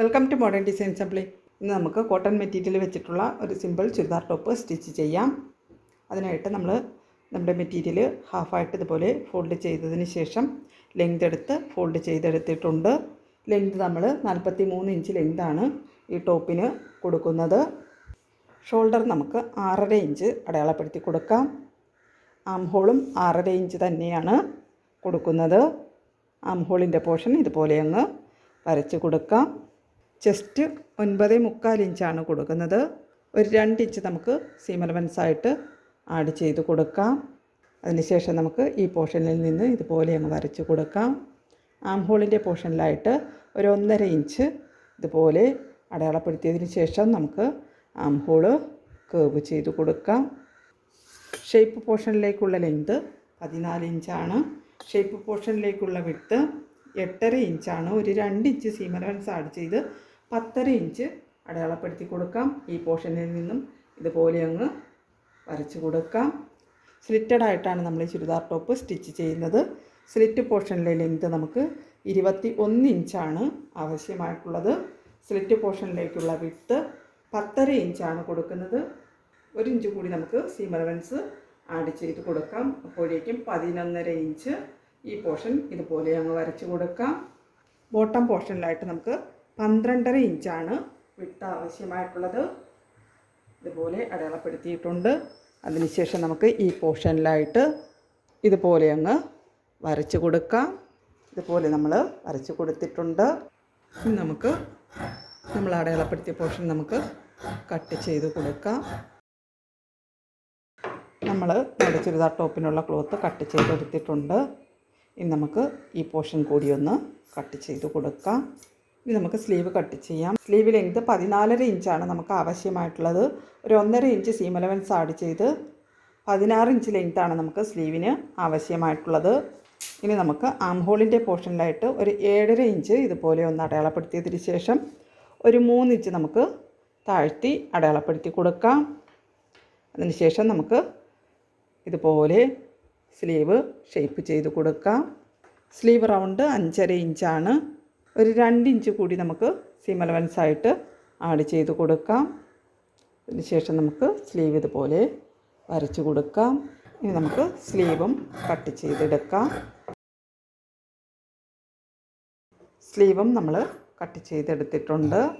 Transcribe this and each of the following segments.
Welcome to modern design assembly ഇന്ന് നമുക്ക് cotton material വെച്ചിട്ടുള്ള ഒരു സിമ്പിൾ ചുരിദാർ ടോപ്പ് സ്റ്റിച്ച് ചെയ്യാം. അതിനായിട്ട് നമ്മൾ നമ്മുടെ മെറ്റീരിയൽ ഹാഫായിട്ട് ഇതുപോലെ ഫോൾഡ് ചെയ്തതിന് ശേഷം ലെങ്ത് എടുത്ത് ഫോൾഡ് ചെയ്തെടുത്തിട്ടുണ്ട്. ലെങ്ത് നമ്മൾ നാൽപ്പത്തി മൂന്ന് ഇഞ്ച് ലെങ്താണ് ഈ ടോപ്പിന് കൊടുക്കുന്നത്. ഷോൾഡർ നമുക്ക് ആറര ഇഞ്ച് അടയാളപ്പെടുത്തി കൊടുക്കാം. ആം ഹോളും ആറര ഇഞ്ച് തന്നെയാണ് കൊടുക്കുന്നത്. ആം ഹോളിന്റെ പോർഷൻ ഇതുപോലെ അങ്ങ് വരച്ച് കൊടുക്കാം. ചെസ്റ്റ് ഒൻപത് മുക്കാൽ ഇഞ്ചാണ് കൊടുക്കുന്നത്. ഒരു രണ്ട് ഇഞ്ച് നമുക്ക് സീം ആയിട്ട് ആഡ് ചെയ്ത് കൊടുക്കാം. അതിനുശേഷം നമുക്ക് ഈ പോർഷനിൽ നിന്ന് ഇതുപോലെ അങ്ങ് വരച്ച് കൊടുക്കാം. ആം ഹോളിന്റെ പോർഷനിലായിട്ട് ഒരു ഒന്നര ഇഞ്ച് ഇതുപോലെ അടയാളപ്പെടുത്തിയതിന് ശേഷം നമുക്ക് ആം ഹോൾ കേവ് ചെയ്ത് കൊടുക്കാം. ഷേപ്പ് പോർഷനിലേക്കുള്ള ലെങ്ത് പതിനാല് ഇഞ്ചാണ്. ഷേപ്പ് പോർഷനിലേക്കുള്ള വിട്ട് എട്ടര ഇഞ്ചാണ്. ഒരു രണ്ട് ഇഞ്ച് സീമലവൻസ് ആഡ് ചെയ്ത് പത്തര ഇഞ്ച് അടയാളപ്പെടുത്തി കൊടുക്കാം. ഈ പോർഷനിൽ നിന്നും ഇതുപോലെ അങ്ങ് വരച്ചു കൊടുക്കാം. സ്ലിറ്റഡ് ആയിട്ടാണ് നമ്മൾ ഈ ചുരിദാർ ടോപ്പ് സ്റ്റിച്ച് ചെയ്യുന്നത്. സ്ലിറ്റ് പോർഷനിലെ ലെങ്ത് നമുക്ക് ഇരുപത്തി ഒന്ന് ഇഞ്ചാണ് ആവശ്യമായിട്ടുള്ളത്. സ്ലിറ്റ് പോർഷനിലേക്കുള്ള വിട്ട് പത്തര ഇഞ്ചാണ് കൊടുക്കുന്നത്. ഒരു ഇഞ്ച് കൂടി നമുക്ക് സീം അലവൻസ് ആഡ് ചെയ്ത് കൊടുക്കാം. അപ്പോഴേക്കും പതിനൊന്നര ഇഞ്ച് ഈ പോർഷൻ ഇതുപോലെ അങ്ങ് വരച്ച് കൊടുക്കാം. ബോട്ടം പോർഷനിലായിട്ട് നമുക്ക് പന്ത്രണ്ടര ഇഞ്ചാണ് വിട്ട് ആവശ്യമായിട്ടുള്ളത് ഇതുപോലെ അടയാളപ്പെടുത്തിയിട്ടുണ്ട്. അതിനുശേഷം നമുക്ക് ഈ പോർഷനിലായിട്ട് ഇതുപോലെ അങ്ങ് വരച്ച് കൊടുക്കാം. ഇതുപോലെ നമ്മൾ വരച്ച് കൊടുത്തിട്ടുണ്ട്. നമുക്ക് നമ്മൾ അടയാളപ്പെടുത്തിയ പോർഷൻ നമുക്ക് കട്ട് ചെയ്ത് കൊടുക്കാം. നമ്മൾ നമ്മുടെ ചുരിദാർ ടോപ്പിനുള്ള ക്ലോത്ത് കട്ട് ചെയ്തെടുത്തിട്ടുണ്ട് ഇനി നമുക്ക് ഈ പോർഷൻ കൂടി ഒന്ന് കട്ട് ചെയ്ത് കൊടുക്കാം. ഇനി നമുക്ക് സ്ലീവ് കട്ട് ചെയ്യാം. സ്ലീവ് ലെങ്ത് പതിനാലര ഇഞ്ചാണ് നമുക്ക് ആവശ്യമായിട്ടുള്ളത്. ഒരു ഒന്നര ഇഞ്ച് സീം അലവൻസ് ആഡ് ചെയ്ത് പതിനാറ് ഇഞ്ച് ലെങ്ത്താണ് നമുക്ക് സ്ലീവിന് ആവശ്യമായിട്ടുള്ളത്. ഇനി നമുക്ക് ആം ഹോളിന്റെ പോർഷനിലായിട്ട് ഒരു ഏഴര ഇഞ്ച് ഇതുപോലെ ഒന്ന് അടയാളപ്പെടുത്തിയതിന് ശേഷം ഒരു മൂന്ന് ഇഞ്ച് നമുക്ക് താഴ്ത്തി അടയാളപ്പെടുത്തി കൊടുക്കാം. അതിനുശേഷം നമുക്ക് ഇതുപോലെ സ്ലീവ് ഷേപ്പ് ചെയ്ത് കൊടുക്കാം. സ്ലീവ് റൗണ്ട് അഞ്ചര ഇഞ്ചാണ്. ഒരു രണ്ടിഞ്ച് കൂടി നമുക്ക് സീം അലവൻസ് ആയിട്ട് ആഡ് ചെയ്ത് കൊടുക്കാം. അതിനുശേഷം നമുക്ക് സ്ലീവ് ഇതുപോലെ വരച്ച് കൊടുക്കാം. ഇനി നമുക്ക് സ്ലീവും കട്ട് ചെയ്തെടുക്കാം. സ്ലീവും നമ്മൾ കട്ട് ചെയ്തെടുത്തിട്ടുണ്ട്.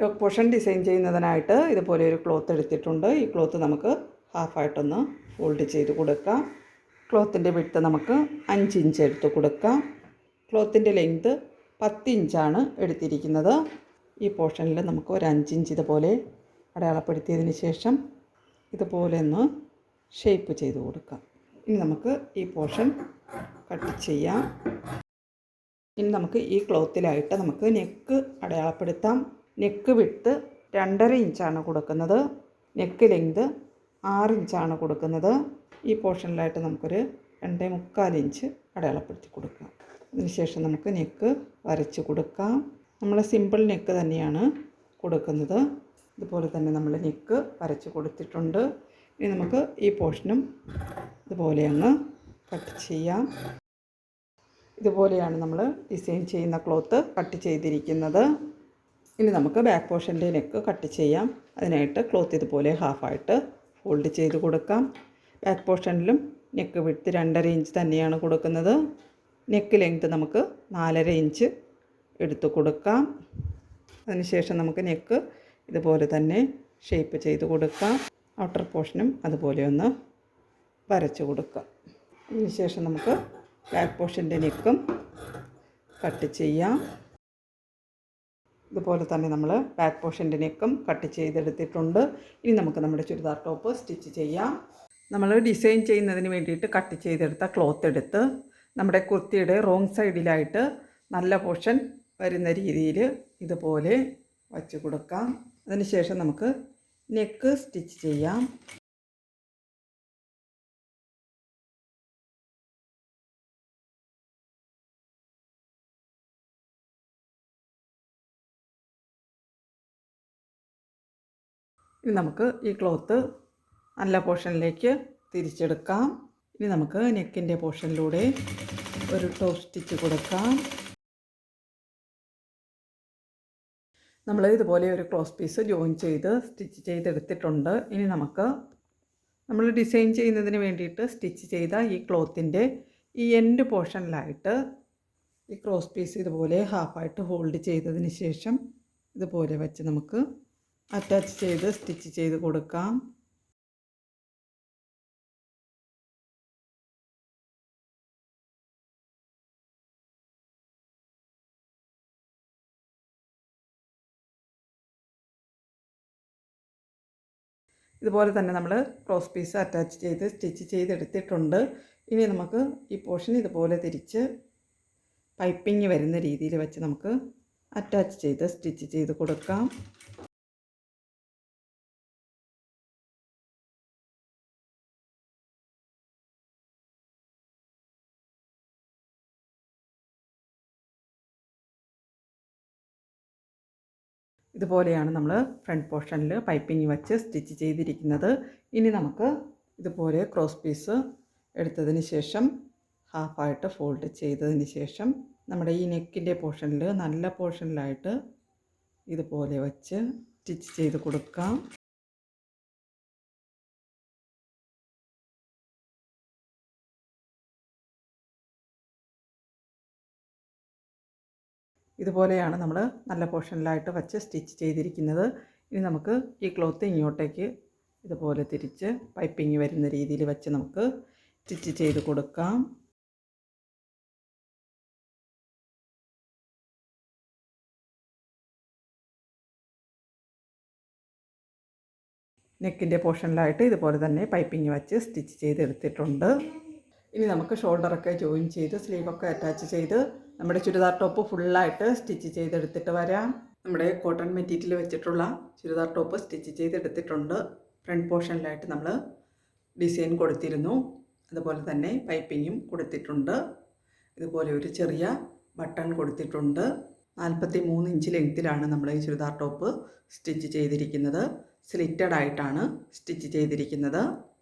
യോക്ക് പോർഷൻ ഡിസൈൻ ചെയ്യുന്നതിനായിട്ട് ഇതുപോലെ ഒരു ക്ലോത്ത് എടുത്തിട്ടുണ്ട്. ഈ ക്ലോത്ത് നമുക്ക് ഹാഫായിട്ടൊന്ന് ഫോൾഡ് ചെയ്ത് കൊടുക്കാം. ക്ലോത്തിന്റെ വിട്ട് നമുക്ക് അഞ്ച് ഇഞ്ച് എടുത്ത് കൊടുക്കാം. ക്ലോത്തിന്റെ ലെങ്ത് പത്ത് ഇഞ്ചാണ് എടുത്തിരിക്കുന്നത്. ഈ പോർഷനിൽ നമുക്ക് ഒരു അഞ്ചിഞ്ച് ഇതുപോലെ അടയാളപ്പെടുത്തിയതിന് ശേഷം ഇതുപോലെ ഒന്ന് ഷേപ്പ് ചെയ്ത് കൊടുക്കാം. ഇനി നമുക്ക് ഈ പോർഷൻ കട്ട് ചെയ്യാം. ഇനി നമുക്ക് ഈ ക്ലോത്തിലായിട്ട് നമുക്ക് നെക്ക് അടയാളപ്പെടുത്താം. നെക്ക് വിട്ട് രണ്ടര ഇഞ്ചാണ് കൊടുക്കുന്നത്. നെക്ക് ലെങ്ത് ആറ് ഇഞ്ചാണ് കൊടുക്കുന്നത്. ഈ പോർഷനിലായിട്ട് നമുക്കൊരു രണ്ടേ മുക്കാൽ ഇഞ്ച് അടയാളപ്പെടുത്തി കൊടുക്കാം. അതിനുശേഷം നമുക്ക് നെക്ക് വരച്ച് കൊടുക്കാം. നമ്മൾ സിമ്പിൾ നെക്ക് തന്നെയാണ് കൊടുക്കുന്നത്. ഇതുപോലെ തന്നെ നമ്മൾ നെക്ക് വരച്ച് കൊടുത്തിട്ടുണ്ട്. ഇനി നമുക്ക് ഈ പോർഷനും ഇതുപോലെ അങ്ങ് കട്ട് ചെയ്യാം. ഇതുപോലെയാണ് നമ്മൾ ഡിസൈൻ ചെയ്യുന്ന ക്ലോത്ത് കട്ട് ചെയ്തിരിക്കുന്നത്. ഇനി നമുക്ക് ബാക്ക് പോർഷന്റെ നെക്ക് കട്ട് ചെയ്യാം. അതിനായിട്ട് ക്ലോത്ത് ഇതുപോലെ ഹാഫായിട്ട് ഫോൾഡ് ചെയ്ത് കൊടുക്കാം. ബാക്ക് പോർഷനിലും നെക്ക് വിട്ട് രണ്ടര ഇഞ്ച് തന്നെയാണ് കൊടുക്കുന്നത്. നെക്ക് ലെങ്ത് നമുക്ക് നാലര ഇഞ്ച് എടുത്തു കൊടുക്കാം. അതിനുശേഷം നമുക്ക് നെക്ക് ഇതുപോലെ തന്നെ ഷേപ്പ് ചെയ്ത് കൊടുക്കാം. ഔട്ടർ പോർഷനും അതുപോലെ ഒന്ന് വരച്ചു കൊടുക്കാം. അതിനുശേഷം നമുക്ക് ബാക്ക് പോർഷന്റെ നെക്കും കട്ട് ചെയ്യാം. ഇതുപോലെ തന്നെ നമ്മൾ ബാക്ക് പോർഷന്റെ നെക്കും കട്ട് ചെയ്തെടുത്തിട്ടുണ്ട്. ഇനി നമുക്ക് നമ്മുടെ ചുരിദാർ ടോപ്പ് സ്റ്റിച്ച് ചെയ്യാം. നമ്മൾ ഡിസൈൻ ചെയ്യുന്നതിന് വേണ്ടിയിട്ട് കട്ട് ചെയ്തെടുത്ത ക്ലോത്ത് എടുത്ത് നമ്മുടെ കുർത്തിയുടെ റോങ് സൈഡിലായിട്ട് നല്ല പോർഷൻ വരുന്ന രീതിയിൽ ഇതുപോലെ വച്ച് കൊടുക്കാം. അതിനുശേഷം നമുക്ക് നെക്ക് സ്റ്റിച്ച് ചെയ്യാം. ഇനി നമുക്ക് ഈ ക്ലോത്ത് നല്ല പോർഷനിലേക്ക് തിരിച്ചെടുക്കാം. ഇനി നമുക്ക് നെക്കിന്റെ പോർഷനിലൂടെ ഒരു ടോപ്പ് കൊടുക്കാം. നമ്മൾ ഇതുപോലെ ഒരു ക്രോസ് പീസ് ജോയിൻ ചെയ്ത് സ്റ്റിച്ച് ചെയ്തെടുത്തിട്ടുണ്ട്. ഇനി നമുക്ക് നമ്മൾ ഡിസൈൻ ചെയ്യുന്നതിന് വേണ്ടിയിട്ട് സ്റ്റിച്ച് ചെയ്ത ഈ ക്ലോത്തിന്റെ ഈ എൻഡ് പോർഷനിലായിട്ട് ഈ ക്രോസ് പീസ് ഇതുപോലെ ഹാഫായിട്ട് ഹോൾഡ് ചെയ്തതിന് ശേഷം ഇതുപോലെ വെച്ച് നമുക്ക് അറ്റാച്ച് ചെയ്ത് സ്റ്റിച്ച് ചെയ്ത് കൊടുക്കാം. ഇതുപോലെ തന്നെ നമ്മൾ ക്രോസ് പീസ് അറ്റാച്ച് ചെയ്ത് സ്റ്റിച്ച് ചെയ്തെടുത്തിട്ടുണ്ട്. ഇനി നമുക്ക് ഈ പോർഷൻ ഇതുപോലെ തിരിച്ച് പൈപ്പിങ് വരുന്ന രീതിയിൽ വെച്ച് നമുക്ക് അറ്റാച്ച് ചെയ്ത് സ്റ്റിച്ച് ചെയ്ത് കൊടുക്കാം. ഇതുപോലെയാണ് നമ്മൾ ഫ്രണ്ട് പോർഷനിൽ പൈപ്പിംഗ് വെച്ച് സ്റ്റിച്ച് ചെയ്തിരിക്കുന്നത്. ഇനി നമുക്ക് ഇതുപോലെ ക്രോസ് പീസ് എടുത്തതിന് ശേഷം ഹാഫായിട്ട് ഫോൾഡ് ചെയ്തതിന് ശേഷം നമ്മുടെ ഈ നെക്കിന്റെ പോർഷനിൽ നല്ല പോർഷനിലായിട്ട് ഇതുപോലെ വെച്ച് സ്റ്റിച്ച് ചെയ്ത് കൊടുക്കാം. ഇതുപോലെയാണ് നമ്മൾ നല്ല പോർഷനിലായിട്ട് വെച്ച് സ്റ്റിച്ച് ചെയ്തിരിക്കുന്നത്. ഇനി നമുക്ക് ഈ ക്ലോത്ത് ഇങ്ങോട്ടേക്ക് ഇതുപോലെ തിരിച്ച് പൈപ്പിങ് വരുന്ന രീതിയിൽ വെച്ച് നമുക്ക് സ്റ്റിച്ച് ചെയ്ത് കൊടുക്കാം. നെക്കിന്റെ പോർഷനിലായിട്ട് ഇതുപോലെ തന്നെ പൈപ്പിങ് വെച്ച് സ്റ്റിച്ച് ചെയ്തെടുത്തിട്ടുണ്ട്. ഇനി നമുക്ക് ഷോൾഡറൊക്കെ ജോയിൻ ചെയ്ത് സ്ലീവൊക്കെ അറ്റാച്ച് ചെയ്ത് നമ്മുടെ ചുരിദാർ ടോപ്പ് ഫുള്ളായിട്ട് സ്റ്റിച്ച് ചെയ്തെടുത്തിട്ട് വരാം. നമ്മുടെ കോട്ടൺ മെറ്റീരിയൽ വെച്ചിട്ടുള്ള ചുരിദാർ ടോപ്പ് സ്റ്റിച്ച് ചെയ്തെടുത്തിട്ടുണ്ട്. ഫ്രണ്ട് പോർഷനിലായിട്ട് നമ്മൾ ഡിസൈൻ കൊടുത്തിരുന്നു. അതുപോലെ തന്നെ പൈപ്പിങ്ങും കൊടുത്തിട്ടുണ്ട്. ഇതുപോലെ ഒരു ചെറിയ ബട്ടൺ കൊടുത്തിട്ടുണ്ട്. നാൽപ്പത്തി മൂന്ന് ഇഞ്ച് ലെങ്ത്തിലാണ് നമ്മൾ ഈ ചുരിദാർ ടോപ്പ് സ്റ്റിച്ച് ചെയ്തിരിക്കുന്നത്. സ്ലിറ്റഡ് ആയിട്ടാണ് സ്റ്റിച്ച് ചെയ്തിരിക്കുന്നത്.